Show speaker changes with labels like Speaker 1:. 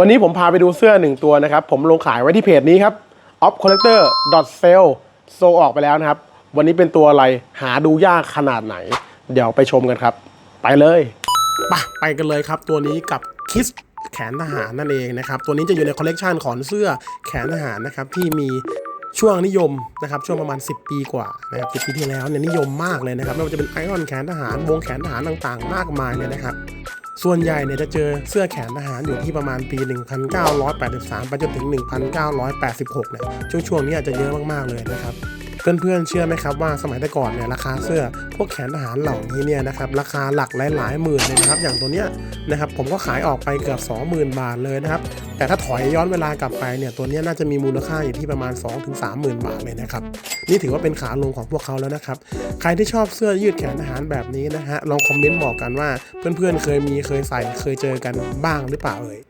Speaker 1: วันนี้ผมพาไปดูเสื้อหนึ่งตัวนะครับ ผมลงขายไว้ที่เพจนี้ครับ off collector sell โซออกไปแล้วนะครับ วันนี้เป็นตัวอะไรหาดูยากขนาดไหน เดี๋ยวไปชมกันครับ ไปเลยปะไปกันเลยครับตัวนี้กับคิสแขนทหารนั่นเองนะครับ ตัวนี้จะอยู่ในคอลเลกชันของเสื้อแขนทหารนะครับที่มีช่วงนิยมนะครับช่วงประมาณ 10 ปีกว่านะครับ10ปีที่แล้วเนี่ยนิยมมากเลยนะครับไม่ว่าจะเป็นไอรอนแขนทหารวงแขนทหารต่างๆ มากมายเลยนะครับ ส่วนใหญ่เนี่ยจะเจอเสื้อแขนทหารอยู่ที่ประมาณปี 1983 ไปจนถึง 1986 เนี่ย ช่วงช่วงนี้อาจจะเยอะมาก ๆ เลยนะครับ เพื่อนๆเชื่อไหมครับว่าสมัยแต่ก่อนเนี่ยราคาเสื้อพวกแขนทหารเหล่านี้เนี่ยนะครับราคาหลักหลายๆหมื่นเลยนะครับ อย่างตัวเนี้ยนะครับผมก็ขายออกไปเกือบ 20,000 บาทเลยนะครับ แต่ถ้าถอยย้อนเวลากลับไปเนี่ยตัวนี้น่าจะมีมูลค่าอยู่ที่ประมาณ 2-30,000 บาทเลยนะครับ นี่ถือว่าเป็นขาลงของพวกเขาแล้วนะครับ ใครที่ชอบเสื้อยืดแขนทหารแบบนี้นะฮะลองคอมเมนต์บอกกันว่าเพื่อนๆเคยมีเคยใส่เคยเจอกันบ้างหรือเปล่าเอ่ย